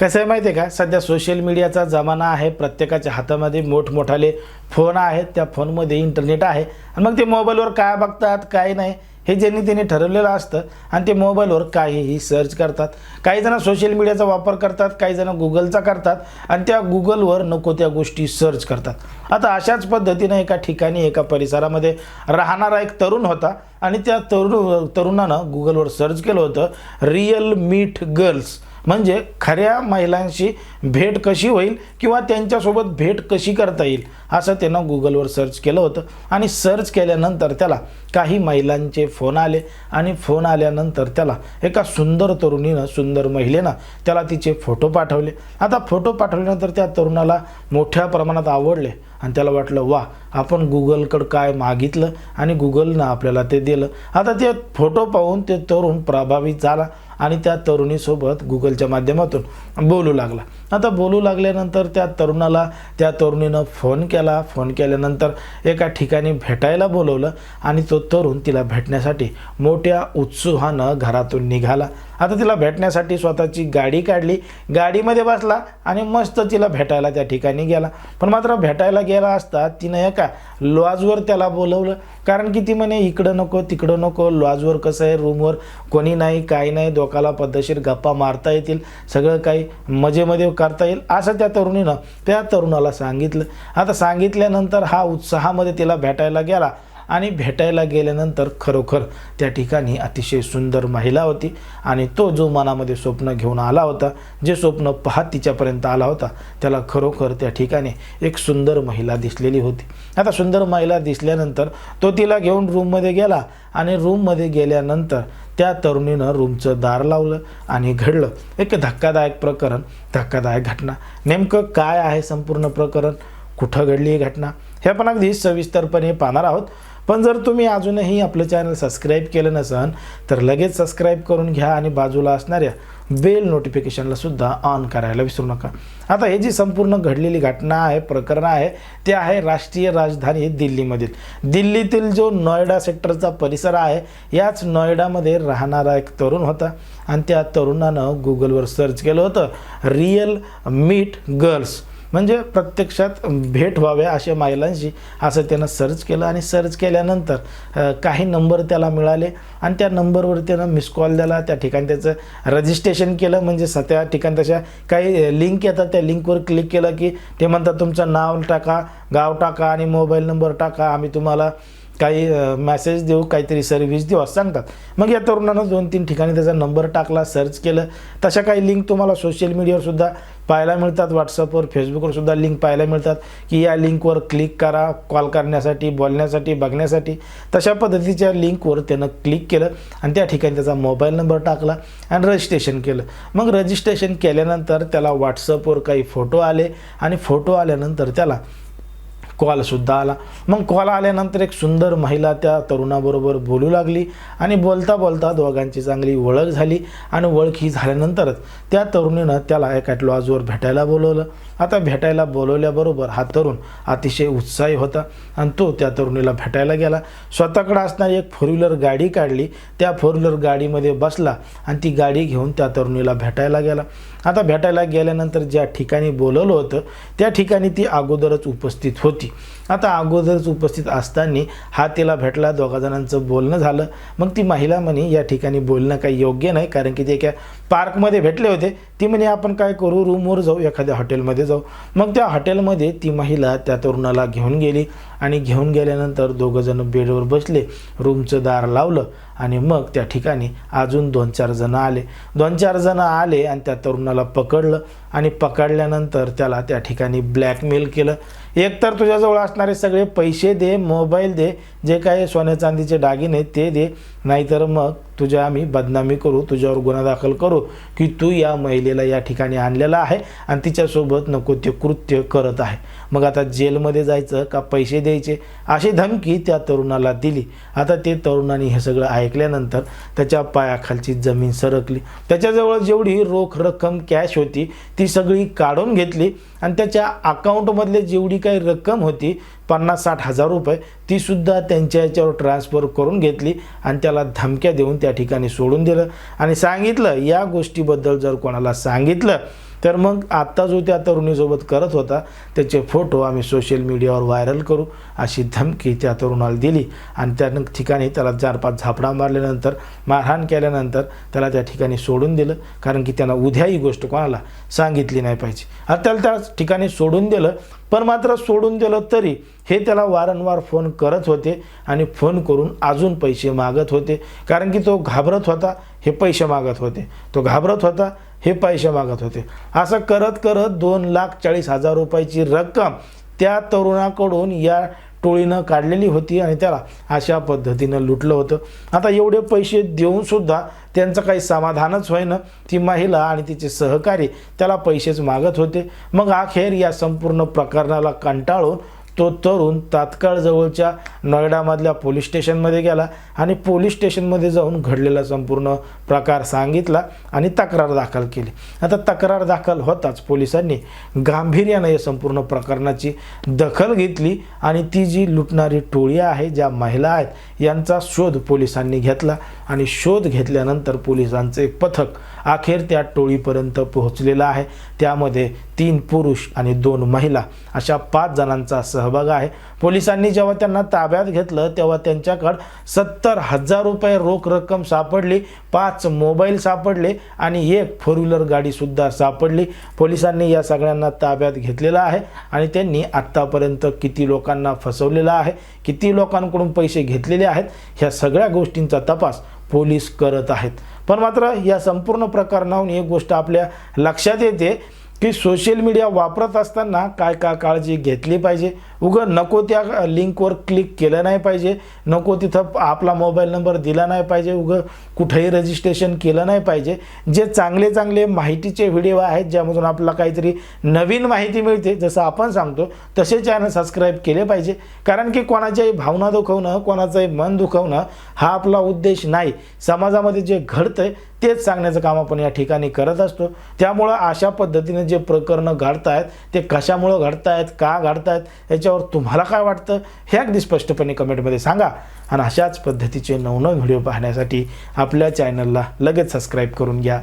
कसं आहे माहिती आहे का? सध्या सोशल मीडियाचा जमाना आहे. प्रत्येकाच्या हातामध्ये मोठमोठाले फोन आहेत. त्या फोनमध्ये इंटरनेट आहे. आणि मग ते मोबाईलवर काय बघतात काय नाही हे ज्यांनी त्यांनी ठरवलेलं असतं. आणि ते मोबाईलवर काहीही सर्च करतात. काही जण सोशल मीडियाचा वापर करतात काही जण गुगलचा करतात. आणि त्या गुगलवर नको त्या गोष्टी सर्च करतात. आता अशाच पद्धतीनं एका ठिकाणी एका परिसरामध्ये राहणारा एक तरुण होता. आणि त्या तरुण तरुणानं गुगलवर सर्च केलं होतं. रिअल मीठ गर्ल्स म्हणजे खऱ्या महिलांशी भेट कशी होईल किंवा त्यांच्यासोबत भेट कशी करता येईल असं त्यानं गुगलवर सर्च केलं होतं. आणि सर्च केल्यानंतर त्याला काही महिलांचे फोन आले आणि फोन आल्यानंतर त्याला एका सुंदर तरुणीनं सुंदर महिलेनं त्याला तिचे फोटो पाठवले. आता फोटो पाठवल्यानंतर त्या तरुणाला मोठ्या प्रमाणात आवडले आणि त्याला वाटलं वा आपण गुगलकडं काय मागितलं? आणि गुगलनं आपल्याला ते दिलं. आता ते फोटो पाहून ते तरुण प्रभावित झाला. आणि त्या तरुणीसोबत गुगलच्या माध्यमातून बोलू लागला. आता बोलू लागल्यानंतर त्या तरुणाला त्या तरुणीनं फोन केला. फोन केल्यानंतर एका ठिकाणी भेटायला बोलवलं आणि तो तरुण तिला भेटण्यासाठी मोठ्या उत्सुहानं घरातून निघाला. आता तिला भेटण्यासाठी स्वतःची गाडी काढली. गाडीमध्ये बसला आणि मस्त तिला भेटायला त्या ठिकाणी गेला. पण मात्र भेटायला गेला असता तिनं एका लॉजवर त्याला बोलवलं. कारण की ती म्हणे इकडं नको तिकडं नको. लॉजवर कसं आहे? रूमवर कोणी नाही काही नाही. डोकाला पद्धतशीर गप्पा मारता येतील. सगळं काही मजेमध्ये करता येईल. असं त्या तरुणीनं त्या तरुणाला सांगितलं. आता सांगितल्यानंतर हा उत्साहामध्ये तिला भेटायला गेला. आणि भेटायला गेल्यानंतर खरोखर त्या ठिकाणी अतिशय सुंदर महिला होती. आणि तो जो मनामध्ये स्वप्न घेऊन आला होता जे स्वप्न पाहत तिच्यापर्यंत आला होता त्याला खरोखर त्या ठिकाणी एक सुंदर महिला दिसलेली होती. आता सुंदर महिला दिसल्यानंतर तो तिला घेऊन रूममध्ये गेला आणि रूममध्ये गेल्यानंतर त्या तरुणीनं रूमचं दार लावलं आणि घडलं एक धक्कादायक प्रकरण धक्कादायक घटना. नेमकं काय आहे संपूर्ण प्रकरण? कुठं घडली ही घटना? हे आपण अगदी सविस्तरपणे पाहणार आहोत. पण जर तुम्ही अजूनही आपलं चॅनल सबस्क्राईब केलं नसेल तर लगेच सबस्क्राईब करून घ्या आणि बाजूला असणाऱ्या बेल नोटिफिकेशनला सुद्धा ऑन करायला विसरू नका. आता हे जी संपूर्ण घडलेली घटना आहे प्रकरण आहे ते आहे राष्ट्रीय राजधानी दिल्लीमधील दिल्लीतील जो नोएडा सेक्टरचा परिसर आहे याच नोएडामध्ये राहणारा एक तरुण होता. आणि त्या तरुणानं गुगलवर सर्च केलं होतं रिअल मीट गर्ल्स म्हणजे प्रत्यक्षात भेट व्हाव्या अशा महिलांशी असं त्यानं सर्च केलं आणि सर्च केल्यानंतर काही नंबर त्याला मिळाले आणि त्या नंबरवर त्यानं मिस कॉल दिला. त्या ठिकाणी त्याचं रजिस्ट्रेशन केलं. म्हणजे स त्या ठिकाणी तशा काही लिंक येतात. त्या लिंकवर क्लिक केलं की ते म्हणतात तुमचं नाव टाका गाव टाका आणि मोबाईल नंबर टाका. आम्ही तुम्हाला काही मॅसेज देऊ काहीतरी सर्व्हिस देऊ असं सांगतात. मग या तरुणानं दोन तीन ठिकाणी त्याचा नंबर टाकला सर्च केलं. तशा काही लिंक तुम्हाला सोशल मीडियावरसुद्धा पाहायला मिळतात. व्हॉट्सअपवर फेसबुकवरसुद्धा लिंक पाहायला मिळतात की या लिंकवर क्लिक करा कॉल करण्यासाठी बोलण्यासाठी बघण्यासाठी. तशा पद्धतीच्या लिंकवर त्यानं क्लिक केलं आणि त्या ठिकाणी त्याचा मोबाईल नंबर टाकला आणि रजिस्ट्रेशन केलं. मग रजिस्ट्रेशन केल्यानंतर त्याला व्हॉट्सअपवर काही फोटो आले आणि फोटो आल्यानंतर त्याला कॉलसुद्धा आला. मग कॉल आल्यानंतर एक सुंदर महिला त्या तरुणाबरोबर बोलू लागली आणि बोलता बोलता दोघांची चांगली ओळख झाली आणि ओळख ही झाल्यानंतरच त्या तरुणीनं त्याला एका लॉजवर भेटायला बोलवलं. आता भेटायला बोलवल्याबरोबर हा तरुण अतिशय उत्साही होता आणि तो त्या तरुणीला भेटायला गेला. स्वतःकडे असणारी एक फोर व्हीलर गाडी काढली. त्या फोर व्हीलर गाडीमध्ये बसला आणि ती गाडी घेऊन त्या तरुणीला भेटायला गेला. आता भेटायला गेल्यानंतर ज्या ठिकाणी बोलवलं होतं त्या ठिकाणी ती अगोदरच उपस्थित होती. आता अगोदरच उपस्थित असताना हा तिला भेटला दोघा जणांचं बोलणं झालं. मग ती महिला म्हणे या ठिकाणी बोलणं काही योग्य नाही कारण की ते एका पार्कमध्ये भेटले होते. ती म्हणे आपण काय करू? रूमवर जाऊ एखाद्या हॉटेलमध्ये जाऊ. मग त्या हॉटेलमध्ये ती महिला त्या तरुणाला घेऊन गेली. आणि घेऊन गेल्यानंतर दोघंजणं बेडवर बसले रूमचं दार लावलं आणि मग त्या ठिकाणी अजून दोन चार जणं आले. दोन चार जणं आले आणि त्या तरुणाला पकडलं आणि पकडल्यानंतर त्याला त्या ठिकाणी ब्लॅकमेल केलं. एकतर तुझ्याजवळ असणारे सगळे पैसे दे मोबाईल दे जे काही सोन्या चांदीचे दागिने ते दे. नाहीतर मग तुझ्या आम्ही बदनामी करू तुझ्यावर गुन्हा दाखल करू की तू या महिलेला या ठिकाणी आणलेला आहे आणि तिच्यासोबत नको ते कृत्य करत आहे. मग आता जेलमध्ये जायचं का पैसे द्यायचे? अशी धमकी त्या तरुणाला दिली. आता ते तरुणाने हे सगळं ऐकल्यानंतर त्याच्या पायाखालची जमीन सरकली. त्याच्याजवळ जेवढी रोख रक्कम कॅश होती ती सगळी काढून घेतली आणि त्याच्या अकाउंटमधले जेवढी काही रक्कम होती पन्नास साठ हजार रुपये तीसुद्धा त्यांच्या याच्यावर ट्रान्सफर करून घेतली आणि त्याला धमक्या देऊन त्या ठिकाणी सोडून दिलं. आणि सांगितलं या गोष्टीबद्दल जर कोणाला सांगितलं तर मग आत्ता जो त्या तरुणीसोबत करत होता त्याचे फोटो आम्ही सोशल मीडियावर व्हायरल करू अशी धमकी त्या तरुणाला दिली. आणि त्या ठिकाणी त्याला चार पाच झापडा मारल्यानंतर मारहाण केल्यानंतर त्याला त्या ठिकाणी सोडून दिलं. कारण की त्यांना उद्या ही गोष्ट कोणाला सांगितली नाही पाहिजे. आता त्याला त्या ठिकाणी सोडून दिलं पण मात्र सोडून दिलं तरी हे त्याला वारंवार फोन करत होते आणि फोन करून अजून पैसे मागत होते. कारण की तो घाबरत होता हे पैसे मागत होते. तो घाबरत होता हे पैसे मागत होते. असं करत करत दोन लाख चाळीस हजार रुपयाची रक्कम त्या तरुणाकडून या टोळीनं काढलेली होती आणि त्याला अशा पद्धतीनं लुटलं होतं. आता एवढे पैसे देऊन सुद्धा त्यांचं काही समाधानच होईना. ती महिला आणि तिचे सहकारी त्याला पैसेच मागत होते. मग अखेर या संपूर्ण प्रकरणाला कंटाळून तो तरुण तात्काळ जवळच्या नोएडामधल्या पोलीस स्टेशनमध्ये गेला आणि पोलीस स्टेशनमध्ये जाऊन घडलेला संपूर्ण प्रकार सांगितला आणि तक्रार दाखल केली. आता तक्रार दाखल होताच पोलिसांनी गांभीर्यानं या संपूर्ण प्रकरणाची दखल घेतली आणि ती जी लुटणारी टोळी आहे ज्या महिला आहेत यांचा शोध पोलिसांनी घेतला आणि शोध घेतल्यानंतर पोलिसांचं एक पथक अखेर त्या टोळीपर्यंत पोहोचलेला आहे. त्यामध्ये तीन पुरुष आणि दोन महिला अशा पाच जणांचा सहभाग आहे. पोलिसांनी जेव्हा त्यांना ताब्यात घेतलं तेव्हा त्यांच्याकडं सत्तर हजार रुपये रोख रक्कम सापडली पाच मोबाईल सापडले आणि एक फोर व्हीलर गाडीसुद्धा सापडली. पोलिसांनी या सगळ्यांना ताब्यात घेतलेलं आहे आणि त्यांनी आत्तापर्यंत किती लोकांना फसवलेलं आहे किती लोकांकडून पैसे घेतलेले आहेत ह्या सगळ्या गोष्टींचा तपास पोलीस करत आहेत. पण मात्र या संपूर्ण प्रकरणाहून एक गोष्ट आपल्या लक्षात येते. की सोशल मीडिया वापरत असताना काय काय काळजी घेतली पाहिजे? उगं नको त्या लिंकवर क्लिक केलं नाही पाहिजे. नको तिथं आपला मोबाईल नंबर दिला नाही पाहिजे. उगं कुठेही रजिस्ट्रेशन केलं नाही पाहिजे. जे चांगले चांगले माहितीचे व्हिडिओ आहेत ज्यामधून आपल्याला काहीतरी नवीन माहिती मिळते जसं आपण सांगतो तसे चॅनल सबस्क्राईब केले पाहिजे. कारण की कोणाच्याही भावना दुखवणं कोणाचंही मन दुखवणं हा आपला उद्देश नाही. समाजामध्ये जे घडतं तेच सांगण्याचं काम आपण या ठिकाणी करत असतो. त्यामुळं अशा पद्धतीने जे प्रकरणं घडतायत ते कशामुळं घडतायत का घडतायत याच्यावर तुम्हाला काय वाटतं हे अगदी स्पष्टपणे कमेंटमध्ये सांगा. आणि अशाच पद्धतीचे नवनवीन व्हिडिओ पाहण्यासाठी आपल्या चॅनलला लगेच सबस्क्राईब करून घ्या.